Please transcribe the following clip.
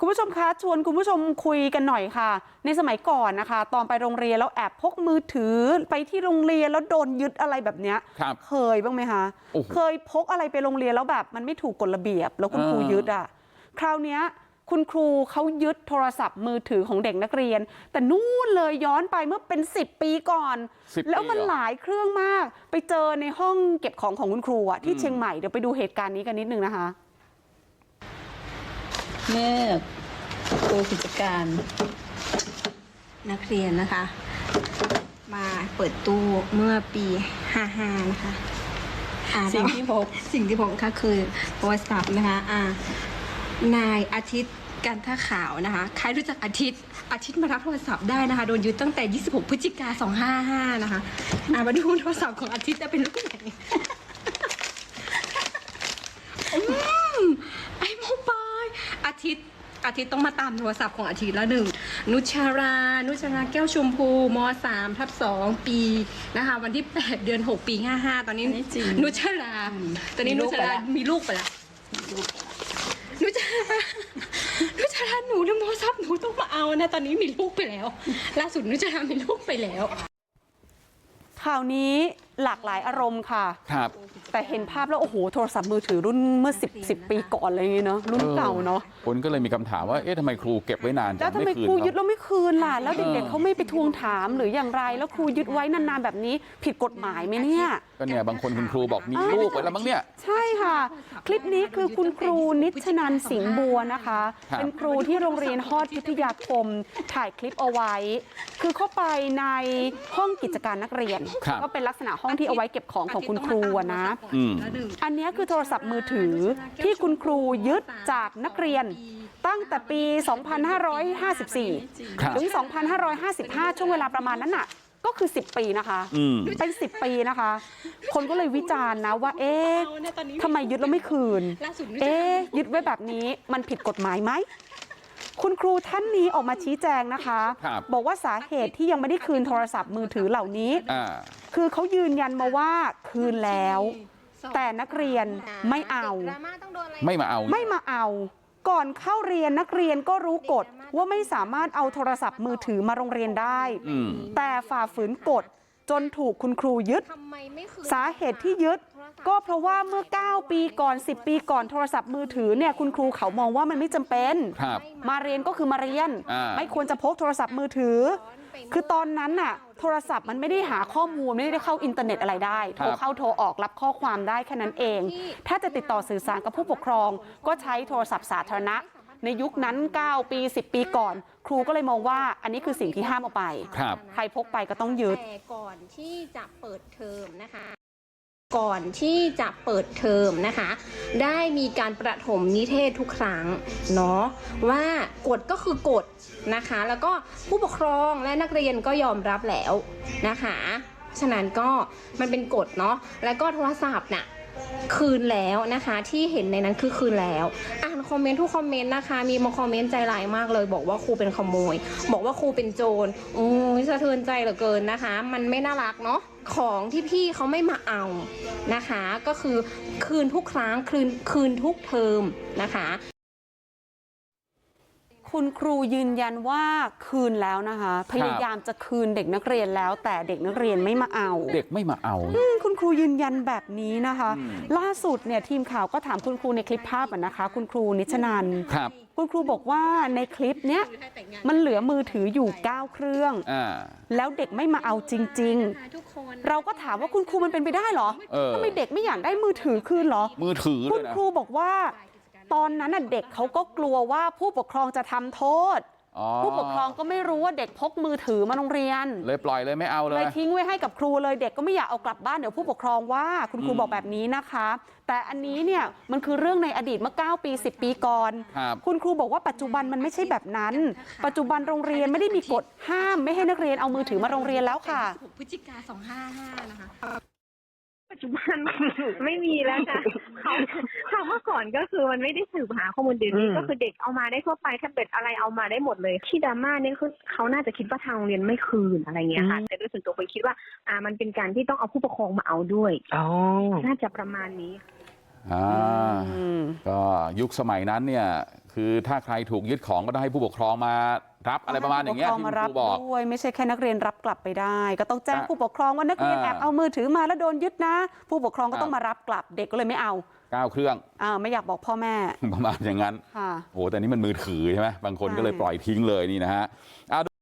คุณผู้ชมคะชวนคุณผู้ชมคุยกันหน่อยค่ะ ในสมัยก่อนนะคะ ตอนไปโรงเรียนแล้วแอบพกมือถือไปที่โรงเรียนแล้วโดนยึดอะไรแบบเนี้ยครับเคยบ้างไหมคะโอ้โหเคยพกอะไรไปโรงเรียนแล้วแบบมันไม่ถูกกฎระเบียบ แล้วคุณครูอ่ายึยึดอะคราวเนี้ยคุณครูเขายึดโทรศัพท์มือถือของเด็กนักเรียน แต่นู่นเลยย้อนไปเมื่อเป็นสิบปีก่อนสิบปีแล้วมันเหรอหลายเครื่องมาก ไปเจอในห้องเก็บของของคุณครูอะที่เชียงใหม่เดี๋ยวไปดูเหตุการณ์นี้กันนิดนึงนะคะ เมื่อครูกิจการนักเรียนนะคะ มาเปิดตู้เมื่อปี 55 นะคะอ่าสิ่งที่พบสิ่งที่พบค่ะคือโทรศัพท์นะคะอ่านายอาทิตย์กันท่าขาวนะคะ ใครรู้จักอาทิตย์ อาทิตย์มารับโทรศัพท์ได้นะคะ โดนยึดตั้งแต่ 26 พฤศจิกา 255 นะคะ อ่ามาดูโทรศัพท์ของอาทิตย์จะเป็นรูปไหน อืมไอ้โมบายอา ทิตย์อาทิตย์ต้องมาตามโทรศัพท์ของอาทิตย์ละหนึ่ง นุชารา นุชาราแก้วชมพูมสามทับสองปีนะคะ วันที่8เดือน6ปี55ตอนนี้ อันนี้จริงนุชารา ตอนนี้มีลูนุกชาไปราแล้วมีลูกไปแล้วนุชารา นุชาราหนูเนี่ยโทรศัพท์หนูต้องมาเอานะ ตอนนี้มีลูกไปแล้ว ล่าสุดนุชารามีลูกไปแล้ว ข่าวนี้ หลากหลายอารมณ์ค่ะครับแต่เห็นภาพแล้วโอ้โหโทรศัพท์มือถือรุ่นเมื่อ10 10ปีก่อนอะไรอย่างเงี้ยเนาะรุ่นเก่าเนาะคนก็เลยมีคำถามว่าเอ๊ะทำไมครูเก็บไว้นานจัแล้วงทำไมไม่คืนครูเขายึดแล้วไม่คืนล่ะแล้วเอเด็กอๆเขาไม่ไปทวงถามหรืออย่างไรแล้วครูยึดไว้นานๆแบบนี้ผิดกฎหมายไหมเนี่ยก็เนี่ยบางคนคุณครูบอกมีลูกไว้แล้วมั้งเนี่ยใช่ค่ะ คลิปนี้คือคุณครูนิชนันสิงห์บัวนะคะครับเป็นครูที่โรงเรียนฮอดพิทยาคมถ่ายคลิปเอาไว้ คือเข้าไปในห้องกิจการนักเรียนครับก็เป็นลักษณะห้องที่เอาไว้เก็บของของคุณครูอะนะอืมอันเนี้ยคือโทรศัพท์มือถือที่คุณครูยึดจากนักเรียนตั้งแต่ปี2554ครับถึง2555ช่วงเวลาประมาณนั้นน่ะก็คือ10ปีนะคะอืมเป็น10ปีนะคะคนก็เลยวิจารณ์นะว่าเอ๊ะทำไมยึดแล้วไม่คืนล่าสุดเอ๊ะยึดไว้แบบนี้มันผิดกฎหมายไหม คุณครูท่านนี้ออกมาชี้แจงนะคะครับบอกว่าสาเหตุที่ยังไม่ได้คืนโทรศัพท์มือถือเหล่านี้อ่าคือเขายืนยันมาว่าคืนแล้วแต่นักเรียนไม่เอาไม่มาเอาไม่มาเอาก่อนเข้าเรียนนักเรียนก็รู้กฎว่าไม่สามารถเอาโทรศัพท์มือถือมาโรงเรียนได้อืมแต่ฝ่าฝืนกฎจน ถูกคุณครูยึดสาเหตุที่ยึดก็เพราะว่าเมื่อ9ปีก่อน10ปีก่อนโทรศัพท์มือถือเนี่ยคุณครูเขามองว่ามันไม่จำเป็นครับมาเรียนก็คือมาเรียนอ่าไม่ควรจะพกโทรศัพท์มือถือ คือตอนนั้นน่ะโทรศัพท์มันไม่ได้หาข้อมูลไม่ได้เข้าอินเทอร์เน็ตอะไรได้โทรเข้าโทรออกรับข้อความได้แค่นั้นเอง ถ้าจะติดต่อสื่อสารกับผู้ปกครองก็ใช้โทรศัพท์สาธารณะ ในยุคนั้น9ปี10ปีก่อนครูก็เลยมองว่าอันนี้คือสิ่งที่ห้ามเอาไปครับใครพกไปก็ต้องยึดแต่ก่อนที่จะเปิดเทอมนะคะก่อนที่จะเปิดเทอมนะคะ ได้มีการประถมนิเทศทุกครั้งเนาะว่ากฎก็คือกฎนะคะ แล้วก็ผู้ปกครองและนักเรียนก็ยอมรับแล้วนะคะฉะนั้นก็มันเป็นกฎเนาะแล้วก็โทรศัพท์น่ะ คืนแล้วนะคะ ที่เห็นในนั้นคือคืนแล้ว อ่านคอมเมนต์ทุกคอมเมนต์นะคะ มีมาคอมเมนต์ใจร้ายมากเลย บอกว่าครูเป็นขโมย บอกว่าครูเป็นโจรโอ้ยสะเทือนใจเหลือเกินนะคะ มันไม่น่ารักเนาะของที่พี่เขาไม่มาเอานะคะ ก็คือคืนทุกครั้งคืนคืนทุกเทอมนะคะ คุณครูยืนยันว่าคืนแล้วนะคะพยายามจะคืนเด็กนักเรียนแล้วแต่เด็กนักเรียนไม่มาเอาเด็กไม่มาเอาอืมคุณครูยืนยันแบบนี้นะคะอืมล่าสุดเนี่ยทีมข่าวก็ถามคุณครูในคลิปภาพอะนะคะคุณครูนิชนันครับคุณครูบอกว่าในคลิปเนี้ยมันเหลือมือถืออยู่9เครื่องอ่าแล้วเด็กไม่มาเอาจริง ๆ เราก็ถามว่าคุณครูมันเป็นไปได้เหรอเออทำไมเด็กไม่อยากได้มือถือคืนเหรอมือถือเลคุยณนะครูบอกว่า ตอนนั้นน่ะเด็กเขาก็กลัวว่าผู้ปกครองจะทำโทษอ๋อผู้ปกครองก็ไม่รู้ว่าเด็กพกมือถือมาโรงเรียนเลยปล่อยเลยไม่เอาเลเลยยทิ้งไว้ให้กับครูเลยเด็กก็ไม่อยากเอากลับบ้านเดี๋ยวผู้ปกครองว่าคุณครูอืมบอกแบบนี้นะคะแต่อันนี้เนี่ยมันคือเรื่องในอดีตเมื่อ9ปี10ปีก่อนครับคุณครูบอกว่าปัจจุบันมันไม่ใช่แบบนั้นปัจจุบันโรงเรียนไม่ได้มีกฎห้ามไม่ให้นักเรียนเอามือถือมาโรงเรียนแล้วค่ะพฤศจิกา255นะคะ ปัจจุบัน ไม่มีแล้วจ้ะเขาเขาเมื่อก่อนก็คือมันไม่ได้สืบหาข้อมูลเดี๋ยวนี้ก็คือเด็กเอามาได้ทั่วไปแท็บเล็ตอะไรเอามาได้หมดเลย ที่ดราม่าเนี่ยคือเขาน่าจะคิดว่าทางโรงเรียนไม่คืนอะไรเงี้ยค่ะ แต่โดยส่วนตัวไปคิดว่า อ่ามันเป็นการที่ต้องเอาผู้ปกครองมาเอาด้วย อ๋อ น่าจะประมาณนี้คอ่าอืม ก็ยุคสมัยนั้นเนี่ย คือถ้าใครถูกยึดของก็ต้องให้ผู้ปกครองมา รับอะไรประมาณอย่างเงี้ยผู้ปกครองที่มาคุณรับครูบอกด้วยไม่ใช่แค่นักเรียนรับกลับไปได้ก็ต้องแจ้งอะผู้ปกครองว่านักเรียนอ่าแอบเอามือถือมาแล้วโดนยึดนะผู้ปกครองก็ต้องมารับกลับเด็กก็เลยไม่เอาเก้าเครื่องอ่าไม่อยากบอกพ่อแม่ประมาณอย่างนั้นค่ะโอ้แต่นี่มันมือถือใช่ไหมบางคนก็เลยใช่ปล่อยทิ้งเลยนี่นะฮะ